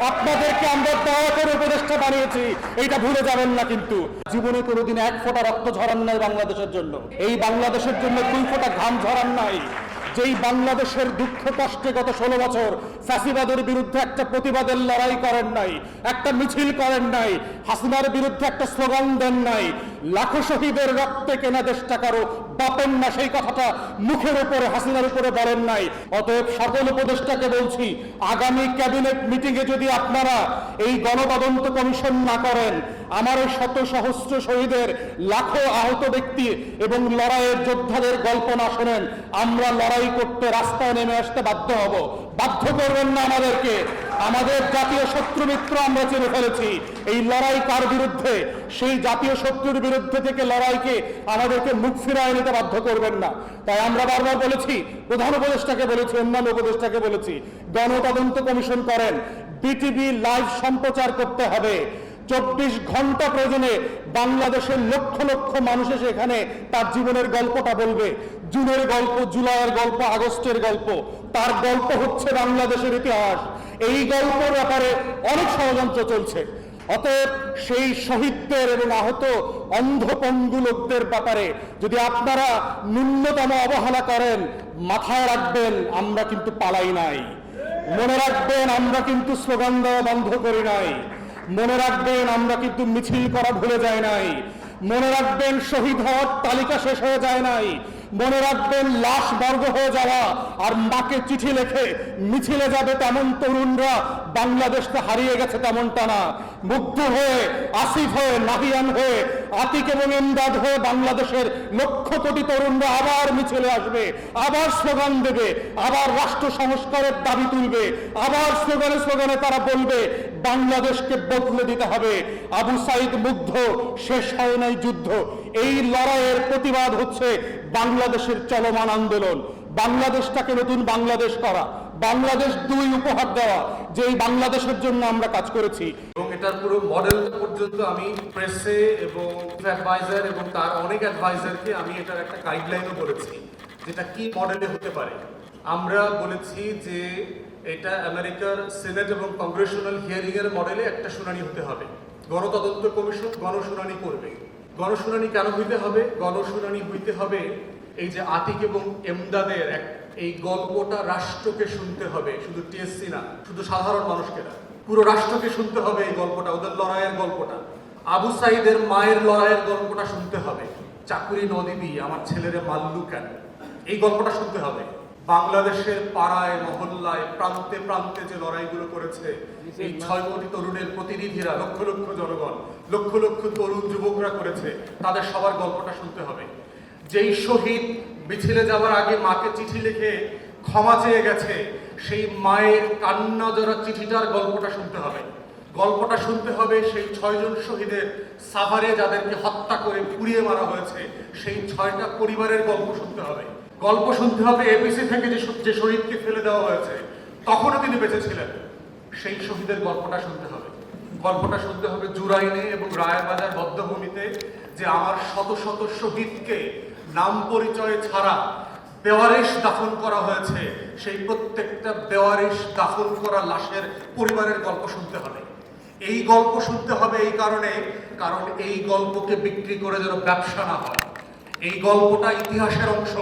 আপনাদেরকে আমরা দয়া করে উপদেষ্টা বানিয়েছি। এটা ভুলে যাবেন না কিন্তু। জীবনে কোনোদিন এক ফোঁটা রক্ত ঝরান নাই বাংলাদেশের জন্য। এই বাংলাদেশের জন্য দুই ফোঁটা ঘাম ঝরান নাই। যেই বাংলাদেশের দুঃখ কষ্টে গত ষোলো বছর ফ্যাসিবাদের বিরুদ্ধে একটা প্রতিবাদের লড়াই করেন নাই, একটা মিছিল করেন নাই, হাসিনার বিরুদ্ধে একটা স্লোগান দেন নাই, লাখো শহীদের রক্তে কেনা দেশটা কারও বাপেন না, সেই কথাটা মুখের উপরে, হাসিনার উপরে বলেন নাই। অতএব সকল উপদেষ্টাকে বলছি, আগামী ক্যাবিনেট মিটিংয়ে যদি আপনারা এই গণতদন্ত কমিশন না করেন আমার এই শত সহস্র শহীদের লাখো আহত ব্যক্তি এবং লড়াইয়ের যোদ্ধাদের গল্প না শোনেন, আমরা লড়াই করতে রাস্তায় নেমে আসতে বাধ্য হব। বাধ্য করবেন না আমাদেরকে। আমাদের জাতীয় শত্রু মিত্র আমরা চিনে ফেলেছি। এই লড়াই কার বিরুদ্ধে? সেই জাতীয় শত্রুর বিরুদ্ধে থেকে লড়াইকে আমাদেরকে মুখ ফিরায় নিতে বাধ্য করবেন না। তাই আমরা বারবার বলেছি, প্রধান উপদেষ্টাকে বলেছি, অন্যান্য উপদেষ্টাকে বলেছি, গণতদন্ত কমিশন করেন, বিটিভি লাইভ সম্প্রচার করতে হবে। চব্বিশ ঘণ্টা প্রয়োজনে বাংলাদেশের লক্ষ লক্ষ মানুষ এসে এখানে তার জীবনের গল্পটা বলবে। জুনের গল্প, জুলাইয়ের গল্প, আগস্টের গল্প। তার গল্প হচ্ছে বাংলাদেশের ইতিহাস। এই গল্পের ব্যাপারে অনেক ষড়যন্ত্র চলছে। অতএব সেই শহীদদের এবং আহত অন্ধপঙ্গু লোকদের ব্যাপারে যদি আপনারা ন্যূনতম অবহেলা করেন, মাথায় রাখবেন, আমরা কিন্তু পালাই নাই। মনে রাখবেন, আমরা কিন্তু স্লোগান দেওয়া বন্ধ করি নাই। মনে রাখবেন, আমরা কিন্তু মিছিল করা ভুলে যাই নাই। মনে রাখবেন, শহীদ হওয়ার তালিকা শেষ হয়ে যায় নাই। মনে রাখবেন, লাশ বর্গ হয়ে যাওয়া আর মাকে চিঠি লেখে মিছিলে যাবে তেমন তরুণরা বাংলাদেশকে হারিয়ে গেছে তেমনটা না। মুগ্ধ হয়ে, আসিফ হয়ে, নাহিয়ান হয়ে, আতিক এবং এমদাদ হয়ে বাংলাদেশের লক্ষ কোটি তরুণরা আবার মিছিলে আসবে, আবার স্লোগান দেবে, আবার রাষ্ট্র সংস্কারের দাবি তুলবে, আবার স্লোগানে স্লোগানে তারা বলবে, বাংলাদেশকে বদলে দিতে হবে। আবু সাইদ মুগ্ধ, শেষ হয় নাই যুদ্ধ। এই লড়াইয়ের প্রতিবাদ হচ্ছে বাংলাদেশের চলমান আন্দোলন, বাংলাদেশটাকে নতুন বাংলাদেশ করা, বাংলাদেশ দুই উপহার দেওয়া যে এই বাংলাদেশের জন্য আমরা কাজ করেছি। এবং এটার পুরো মডেলটা পর্যন্ত আমি প্রেসে এবং অ্যাডভাইজার এবং তার অনেক অ্যাডভাইজারকে আমি এটার একটা গাইডলাইনও বলেছি, যেটা কি মডেলে হতে পারে। আমরা বলেছি যে এটা আমেরিকার সিনেট এবং কংগ্রেশনাল হিয়ারিং এর মডেলে একটা শুনানি হতে হবে। গণতদন্ত কমিশন গণশুনানি করবে। গণশুনানি কেন হইতে হবে? গণশুনানি হইতে হবে এই যে আতিক এবং এমদাদের এক এই গল্পটা রাষ্ট্রকে শুনতে হবে, শুধু টিএসসি না, শুধু সাধারণ মানুষকে না। পুরো রাষ্ট্রকে শুনতে হবে এই গল্পটা, ওদের লড়াইয়ের গল্পটা। আবু সাইদের মায়ের লড়াইয়ের গল্পটা শুনতে হবে। চাকুরি নদীবি আমার ছেলেরে মাল্লু কেন? এই গল্পটা শুনতে হবে। বাংলাদেশের পাড়ায়, মহল্লায়, প্রান্তে প্রান্তে যে লড়াইগুলো করেছে, এই ছয় কোটি তরুণের প্রতিনিধিরা, লক্ষ লক্ষ জনগণ, লক্ষ লক্ষ তরুণ যুবকরা করেছে, তাদের সবার গল্পটা শুনতে হবে। যেই শহীদ মিছিলে যাওয়ার আগে মাকে চিঠি লিখে ক্ষমা চেয়ে গেছে, সেই মায়ের কান্না জড়া চিঠিটার গল্পটা শুনতে হবে। গল্পটা শুনতে হবে সেই ছয়জন শহীদের সাভারে যাদেরকে হত্যা করে পুড়িয়ে মারা হয়েছে, সেই ছয়টা পরিবারের গল্প শুনতে হবে। গল্প শুনতে হবে এপিসি থেকে যে যে শহীদকে ফেলে দেওয়া হয়েছে। তখনও তিনি বেঁচে ছিলেন। সেই শহীদের গল্পটা শুনতে হবে। গল্পটা শুনতে হবে জুরাইনে এবং রায়বাজার বদ্ধভূমিতে যে আমার শত শত শহীদকে নাম পরিচয় ছাড়া বেওয়ারিশ দাফন করা হয়েছে, সেই প্রত্যেকটা বেওয়ারিশ দাফন করা লাশের পরিবারের গল্প শুনতে হবে। এই গল্প শুনতে হবে এই কারণে, কারণ এই গল্পকে বিক্রি করে যেন ব্যবসা না হয়। এই গল্পটা ইতিহাসের অংশ।